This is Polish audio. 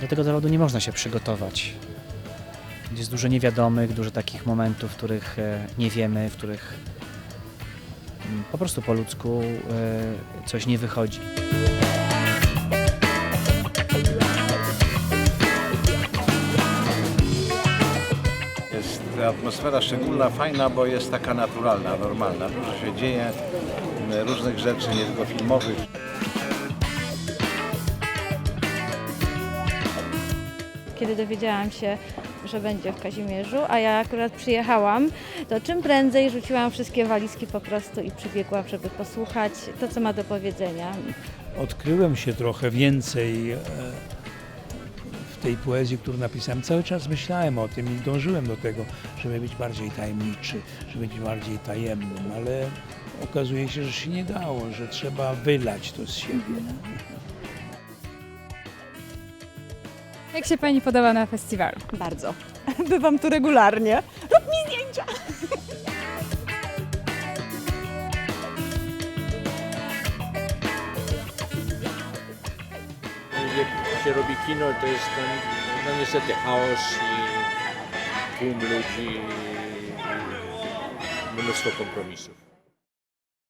Do tego zawodu nie można się przygotować. Jest dużo niewiadomych, dużo takich momentów, w których e, nie wiemy, w których mm, po prostu po ludzku e, coś nie wychodzi. Jest atmosfera szczególna, fajna, bo jest taka naturalna, normalna. Dużo się dzieje, różnych rzeczy, nie tylko filmowych. Kiedy dowiedziałam się, że będzie w Kazimierzu, a ja akurat przyjechałam, to czym prędzej rzuciłam wszystkie walizki po prostu i przybiegłam, żeby posłuchać to, co ma do powiedzenia. odkryłem się trochę więcej e, w tej poezji, którą napisałem. Cały czas myślałem o tym i dążyłem do tego, żeby być bardziej tajemniczy, żeby być bardziej tajemnym, ale okazuje się, że się nie dało, że trzeba wylać to z siebie. Jak się Pani podoba na festiwalu? Bardzo. Bywam tu regularnie. Rób mi zdjęcia! jak się robi kino, to jest ten, no niestety chaos i tłum ludzi i mnóstwo kompromisów.